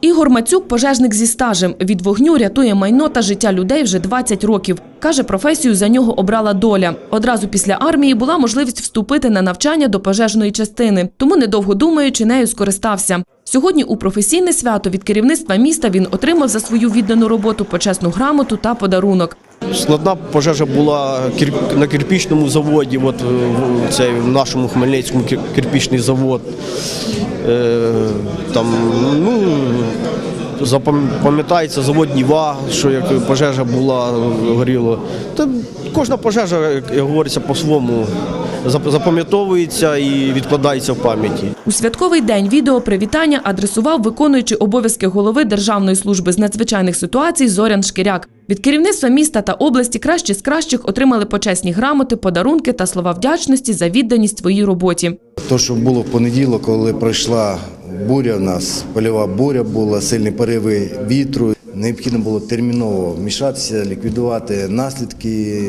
Ігор Мацюк – пожежник зі стажем. Від вогню рятує майно та життя людей вже 20 років. Каже, професію за нього обрала доля. Одразу після армії була можливість вступити на навчання до пожежної частини, тому недовго думаючи, нею скористався. Сьогодні у професійне свято від керівництва міста він отримав за свою віддану роботу почесну грамоту та подарунок. Складна пожежа була на кирпічному заводі, от е, це в нашому Хмельницькому кир- кирпічний завод. Е, Там, ну, запам- пам'ятається завод Ніва, що як пожежа була, горіло. Та кожна пожежа, як говориться, по-своєму запам'ятовується і відкладається в пам'яті. У святковий день відео привітання адресував виконуючий обов'язки голови Державної служби з надзвичайних ситуацій Зорян Шкіряк. Від керівництва міста та області кращі з кращих отримали почесні грамоти, подарунки та слова вдячності за відданість своїй роботі. То, що було в понеділок, коли пройшла буря, у нас польова буря була, сильні пориви вітру. Необхідно було терміново вмішатися, ліквідувати наслідки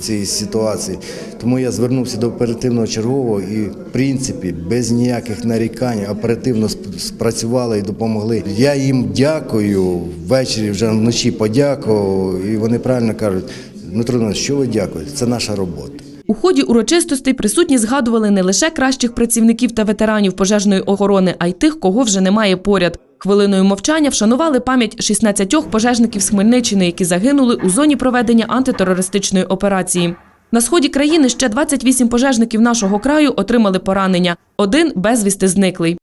цієї ситуації. Тому я звернувся до оперативного чергового і, в принципі, без ніяких нарікань оперативно спрацювали і допомогли. Я їм дякую ввечері, вже вночі подякував, і вони правильно кажуть, Дмитро, що ви дякуєте? Це наша робота. У ході урочистостей присутні згадували не лише кращих працівників та ветеранів пожежної охорони, а й тих, кого вже немає поряд. Хвилиною мовчання вшанували пам'ять 16 пожежників з Хмельниччини, які загинули у зоні проведення антитерористичної операції. На сході країни ще 28 пожежників нашого краю отримали поранення. Один безвісти зниклий.